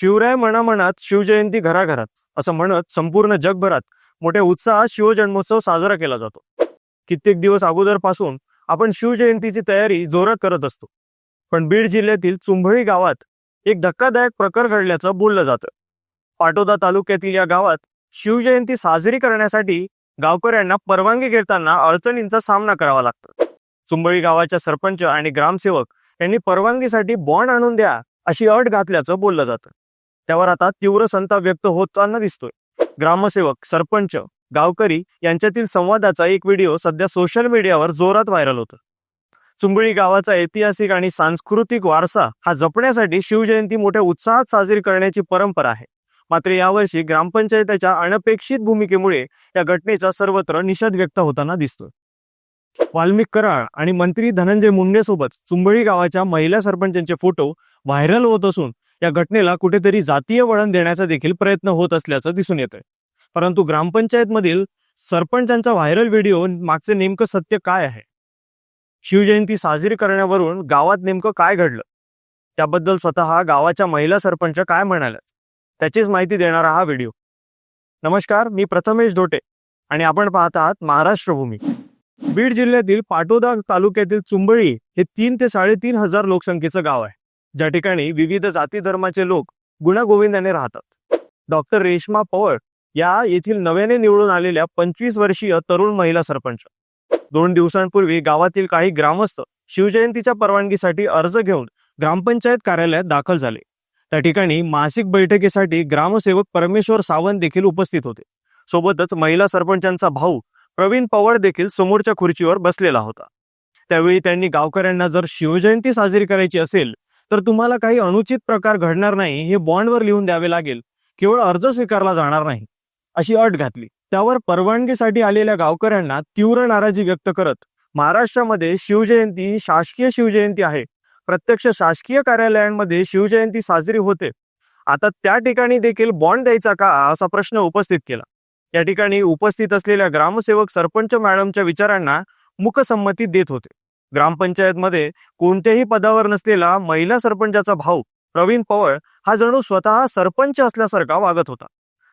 शिवराय मनामनात शिवजयंती घराघरात असं म्हणत संपूर्ण जगभरात मोठ्या उत्साहात शिवजन्मोत्सव साजरा केला जातो. कित्येक दिवस अगोदरपासून आपण शिवजयंतीची तयारी जोरात करत असतो. पण बीड जिल्ह्यातील चुंभळी गावात एक धक्कादायक प्रकार घडल्याचं बोललं जातं. पाटोदा तालुक्यातील या गावात शिवजयंती साजरी करण्यासाठी गावकऱ्यांना परवानगी घेताना अडचणींचा सामना करावा लागतो. चुंबळी गावाच्या सरपंच आणि ग्रामसेवक यांनी परवानगीसाठी बॉन्ड आणून द्या अशी अट घातल्याचं बोललं जातं. त्यावर आता तीव्र संताप व्यक्त होताना दिसतोय. ग्रामसेवक सरपंच गावकरी यांच्यातील संवादाचा एक व्हिडिओ सध्या सोशल मीडियावर जोरात व्हायरल होतो चुंबळी गावाचा ऐतिहासिक आणि सांस्कृतिक वारसा हा जपण्यासाठी शिवजयंती मोठ्या उत्साहात साजरी करण्याची परंपरा आहे. मात्र यावर्षी ग्रामपंचायतीच्या अनपेक्षित भूमिकेमुळे या घटनेचा सर्वत्र निषेध व्यक्त होताना दिसतोय. वाल्मिक कराळ आणि मंत्री धनंजय मुंडे सोबत चुंबळी गावाच्या महिला सरपंचांचे फोटो व्हायरल होत असून या घटनेला कुठेतरी जातीय वळण देण्याचा देखील प्रयत्न होत असल्याचं दिसून येतंय. परंतु ग्रामपंचायतमधील सरपंचांचा व्हायरल व्हिडिओ मागचे नेमकं सत्य काय आहे? शिवजयंती साजरी करण्यावरून गावात नेमकं काय घडलं? त्याबद्दल स्वतः गावाच्या महिला सरपंच काय म्हणाल्या त्याचीच माहिती देणारा हा व्हिडिओ. नमस्कार मी प्रथमेश धोटे आणि आपण पाहत आहात महाराष्ट्र भूमी. बीड जिल्ह्यातील पाटोदा तालुक्यातील चुंबळी हे तीन ते साडेतीन हजार लोकसंख्येचं गाव आहे. ज्या ठिकाणी विविध जाती धर्माचे लोक गुणागोविंदाने राहतात. डॉक्टर रेश्मा पवार या येथील नव्याने निवडून आलेल्या पंचवीस वर्षीय तरुण महिला सरपंच. दोन दिवसांपूर्वी गावातील काही ग्रामस्थ शिवजयंतीच्या परवानगीसाठी अर्ज घेऊन ग्रामपंचायत कार्यालयात दाखल झाले. त्या ठिकाणी मासिक बैठकीसाठी ग्रामसेवक परमेश्वर सावंत देखील उपस्थित होते. सोबतच महिला सरपंचांचा भाऊ प्रवीण पवार देखील समोरच्या खुर्चीवर बसलेला होता. त्यावेळी त्यांनी गावकऱ्यांना जर शिवजयंती साजरी करायची असेल तर तुम्हाला काही अनुचित प्रकार घडणार नाही हे बॉन्डवर लिहून द्यावे लागेल. केवळ अर्ज स्वीकारला जाणार नाही. अशी अट घातली. त्यावर परवानगीसाठी आलेल्या गावकऱ्यांना तीव्र नाराजी व्यक्त करत महाराष्ट्रामध्ये शिवजयंती शासकीय शिवजयंती आहे. प्रत्यक्ष शासकीय कार्यालयांमध्ये शिवजयंती साजरी होते. आता त्या ठिकाणी देखील बॉन्ड द्यायचा का असा प्रश्न उपस्थित केला. या ठिकाणी उपस्थित असलेल्या ग्रामसेवक सरपंच मॅडमच्या विचारांना मुखसंमती देत होते. ग्रामपंचायतमध्ये कोणत्याही पदावर नसलेला महिला सरपंचाचा भाऊ प्रवीण पवळ हा जणू स्वतः सरपंच असल्यासारखा वागत होता.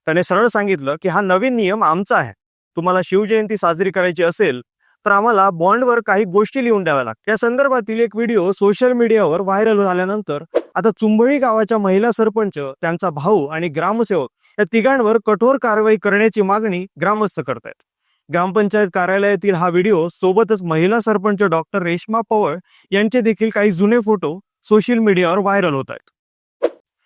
त्याने सरळ सांगितलं की हा नवीन नियम आमचा आहे. तुम्हाला शिवजयंती साजरी करायची असेल तर आम्हाला बॉन्डवर काही गोष्टी लिहून द्याव्या लागतात. या संदर्भातील एक व्हिडिओ सोशल मीडियावर व्हायरल झाल्यानंतर आता चुंबळी गावाच्या महिला सरपंच त्यांचा भाऊ आणि ग्रामसेवक या तिघांवर कठोर कारवाई करण्याची मागणी ग्रामस्थ करतायत. ग्रामपंचायत कार्यालयातील हा व्हिडिओ सोबतच महिला सरपंच डॉक्टर रेश्मा पवळ यांचे देखील काही जुने फोटो सोशल मीडियावर व्हायरल होत आहेत.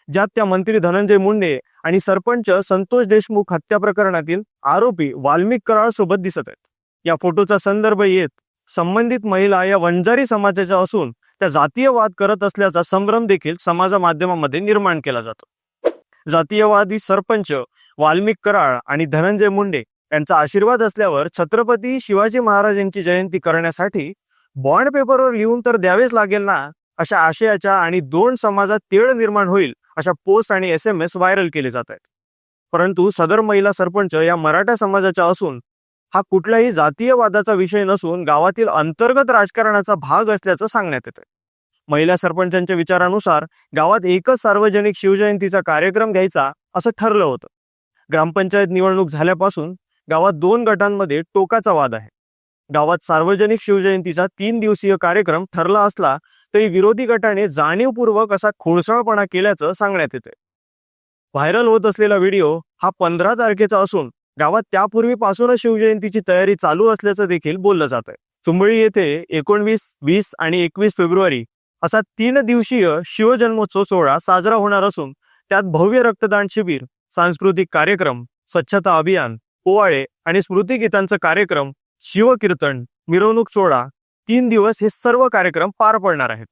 ज्यात त्या मंत्री धनंजय मुंडे आणि सरपंच संतोष देशमुख हत्या प्रकरणातील आरोपी वाल्मिक कराळ सोबत दिसत आहेत. या फोटोचा संदर्भ येत संबंधित महिला या वंजारी समाजाच्या असून त्या जातीय वाद करत असल्याचा संभ्रम देखील समाज माध्यमामध्ये निर्माण केला जातो. जातीयवादी सरपंच वाल्मिक कराळ आणि धनंजय मुंडे यांचा आशीर्वाद असल्यावर छत्रपती शिवाजी महाराजांची जयंती करण्यासाठी बॉन्ड पेपरवर लिहून तर द्यावेच लागेल ना अशा आशयाच्या आणि दोन समाजात तेळ निर्माण होईल अशा पोस्ट आणि एस एम एस व्हायरल केले जात आहेत. परंतु सदर महिला सरपंच या मराठा समाजाच्या असून हा कुठल्याही जातीय वादाचा विषय नसून गावातील अंतर्गत राजकारणाचा भाग असल्याचं सांगण्यात येतं महिला सरपंचांच्या विचारानुसार गावात एकच सार्वजनिक शिवजयंतीचा कार्यक्रम घ्यायचा असं ठरलं होतं. ग्रामपंचायत निवडणूक झाल्यापासून गावात दोन गटांमध्ये टोकाचा वाद आहे. गावात सार्वजनिक शिवजयंतीचा तीन दिवसीय कार्यक्रम ठरला असला तरी विरोधी गटाने जाणीवपूर्वक असा खोळसाळपणा केल्याचं सांगण्यात येते व्हायरल होत असलेला व्हिडिओ हा पंधरा तारखेचा असून गावात त्यापूर्वीपासूनच शिवजयंतीची तयारी चालू असल्याचं देखील बोललं जात आहे चुंबळी येथे एकोणवीस वीस आणि एकवीस फेब्रुवारी असा तीन दिवसीय शिवजन्मोत्सव सोहळा साजरा होणार असून त्यात भव्य रक्तदान शिबिर सांस्कृतिक कार्यक्रम स्वच्छता अभियान पोवाळे आणि स्मृतिगीतांचा कार्यक्रम शिवकीर्तन मिरवणूक सोहळा तीन दिवस हे सर्व कार्यक्रम पार पडणार आहेत.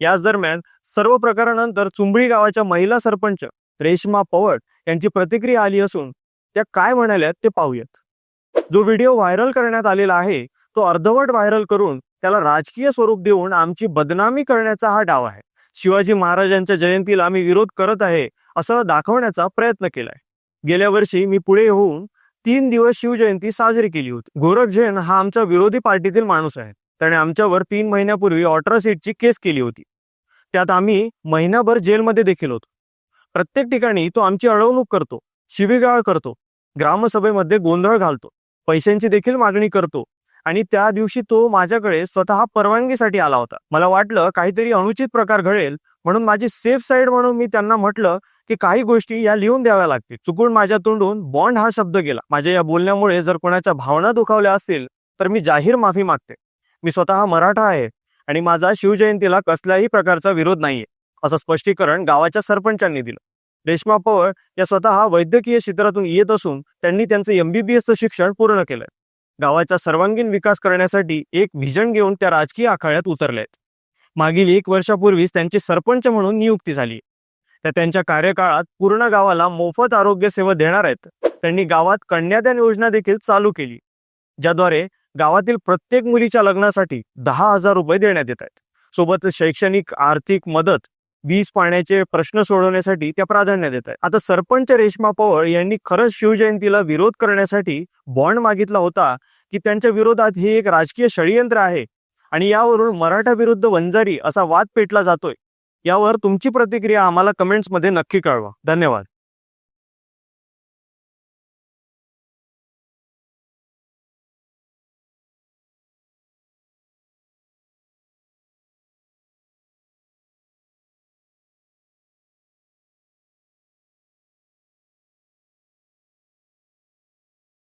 याच दरम्यान सर्व प्रकारानंतर चुंबळी गावाच्या महिला सरपंच रेश्मा पवट यांची प्रतिक्रिया आली असून त्या काय म्हणाल्यात ते पाहूयात. जो व्हिडिओ व्हायरल करण्यात आलेला आहे तो अर्धवट व्हायरल करून त्याला राजकीय स्वरूप देऊन आमची बदनामी करण्याचा हा डाव आहे. शिवाजी महाराजांच्या जयंतीला आम्ही विरोध करत आहे असं दाखवण्याचा प्रयत्न केलाय. गेल्या वर्षी मी पुढे होऊन तीन दिवस शिवजयंती साजरी केली होती. गोरख जैन हा आमचा विरोधी पार्टीतील माणूस आहे. त्याने आमच्यावर तीन महिन्यापूर्वी ऑट्रॉसिटची केस केली होती. त्यात आम्ही महिनाभर जेलमध्ये देखील होतो. प्रत्येक ठिकाणी तो आमची अडवणूक करतो शिवीगाळ करतो ग्रामसभेमध्ये गोंधळ घालतो पैशांची देखील मागणी करतो आणि त्या दिवशी तो माझ्याकडे स्वतः परवानगीसाठी आला होता. मला वाटलं काहीतरी अनुचित प्रकार घडेल म्हणून माझी सेफ साईड म्हणून मी त्यांना म्हटलं की काही गोष्टी या लिहून द्याव्या लागतील. चुकून माझ्या तोंडून बॉन्ड हा शब्द गेला. माझ्या या बोलण्यामुळे जर कोणाच्या भावना दुखावल्या असतील तर मी जाहीर माफी मागते. मी स्वतः मराठा आहे आणि माझा शिवजयंतीला कसल्याही प्रकारचा विरोध नाहीये असं स्पष्टीकरण गावाच्या सरपंचांनी दिलं. रेश्मा पवार या स्वतः वैद्यकीय क्षेत्रातून येत असून त्यांनी त्यांचं एमबीबीएसचं शिक्षण पूर्ण केलंय. गावाचा सर्वांगीण विकास करण्यासाठी एक व्हिजन घेऊन त्या राजकीय आखाड्यात उतरल्या आहेत मागील एक वर्षापूर्वीच त्यांची सरपंच म्हणून नियुक्ती झाली. त्या त्यांच्या कार्यकाळात पूर्ण गावाला मोफत आरोग्य सेवा देणार आहेत. त्यांनी गावात कन्यादान योजना देखील चालू केली. ज्याद्वारे गावातील प्रत्येक मुलीच्या लग्नासाठी दहा हजार रुपये देण्यात येत आहेत. सोबत शैक्षणिक आर्थिक मदत वीज पाण्याचे प्रश्न सोडवण्यासाठी त्या प्राधान्य देत आहेत. आता सरपंच रेश्मा पवार यांनी खरंच शिवजयंतीला विरोध करण्यासाठी बॉन्ड मागितला होता की त्यांच्या विरोधात हे एक राजकीय षडयंत्र आहे. आणि यावरून मराठा विरुद्ध वंजारी असा वाद पेटला जातोय. यावर तुमची प्रतिक्रिया आम्हाला कमेंट्समध्ये नक्की कळवा. धन्यवाद.